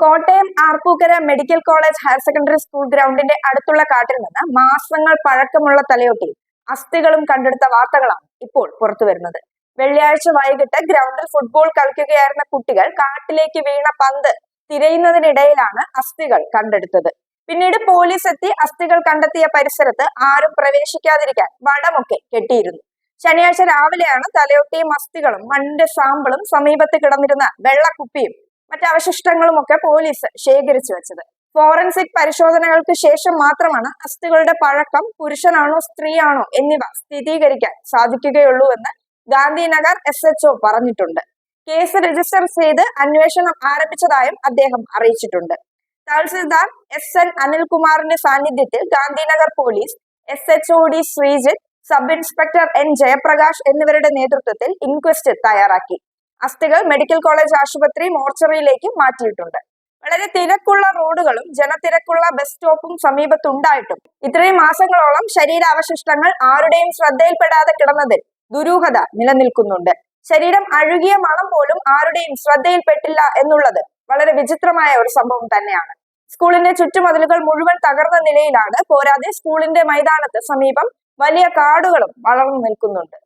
Kottayam Arpookara medical college higher secondary school ഗ്രൗണ്ടിന്റെ അടുത്തുള്ള കാട്ടിൽ നിന്ന് മാസങ്ങൾ പഴക്കമുള്ള തലയൊട്ടി അസ്ഥികളും കണ്ടെടുത്ത വാർത്തകളാണ് ഇപ്പോൾ പുറത്തു വരുന്നത്. വെള്ളിയാഴ്ച വൈകിട്ട് ഗ്രൗണ്ടിൽ ഫുട്ബോൾ കളിക്കുകയായിരുന്ന കുട്ടികൾ കാട്ടിലേക്ക് വീണ പന്ത് തിരയുന്നതിനിടയിലാണ് അസ്ഥികൾ കണ്ടെടുത്തത്. പിന്നീട് പോലീസ് എത്തി അസ്ഥികൾ കണ്ടെത്തിയ പരിസരത്ത് ആരും പ്രവേശിക്കാതിരിക്കാൻ വടമൊക്കെ കെട്ടിയിരുന്നു. ശനിയാഴ്ച രാവിലെയാണ് തലയൊട്ടിയും അസ്ഥികളും മണ്ണിന്റെ സാമ്പിളും സമീപത്ത് കിടന്നിരുന്ന വെള്ളക്കുപ്പിയും മറ്റ് അവശിഷ്ടങ്ങളും ഒക്കെ പോലീസ് ശേഖരിച്ചു വെച്ചത്. ഫോറൻസിക് പരിശോധനകൾക്ക് ശേഷം മാത്രമാണ് അസ്ഥികളുടെ പഴക്കം പുരുഷനാണോ സ്ത്രീയാണോ എന്നിവ സ്ഥിരീകരിക്കാൻ സാധിക്കുകയുള്ളൂ എന്ന് ഗാന്ധിനഗർ എസ് എച്ച് പറഞ്ഞിട്ടുണ്ട്. കേസ് രജിസ്റ്റർ ചെയ്ത് അന്വേഷണം ആരംഭിച്ചതായും അദ്ദേഹം അറിയിച്ചിട്ടുണ്ട്. തഹസിൽദാർ എസ് എൻ അനിൽകുമാറിന്റെ സാന്നിധ്യത്തിൽ Gandhinagar police S H O D Sreejith sub inspector N Jayaprakash എന്നിവരുടെ നേതൃത്വത്തിൽ ഇൻക്വസ്റ്റ് തയ്യാറാക്കി. അസ്ഥികൾ മെഡിക്കൽ കോളേജ് ആശുപത്രി മോർച്ചറിയിലേക്ക് മാറ്റിയിട്ടുണ്ട്. വളരെ തിരക്കുള്ള റോഡുകളും ജനത്തിരക്കുള്ള ബസ് സ്റ്റോപ്പും സമീപത്തുണ്ടായിട്ടും ഇത്രയും മാസങ്ങളോളം ശരീരാവശിഷ്ടങ്ങൾ ആരുടെയും ശ്രദ്ധയിൽപ്പെടാതെ കിടന്നതിൽ ദുരൂഹത നിലനിൽക്കുന്നുണ്ട്. ശരീരം അഴുകിയ മണം പോലും ആരുടെയും ശ്രദ്ധയിൽപ്പെട്ടില്ല എന്നുള്ളത് വളരെ വിചിത്രമായ ഒരു സംഭവം തന്നെയാണ്. സ്കൂളിന്റെ ചുറ്റുമതിലുകൾ മുഴുവൻ തകർന്ന നിലയിലാണ് പോരാതെ സ്കൂളിന്റെ മൈതാനത്ത് സമീപം വലിയ കാടുകളും വളർന്നു നിൽക്കുന്നുണ്ട്.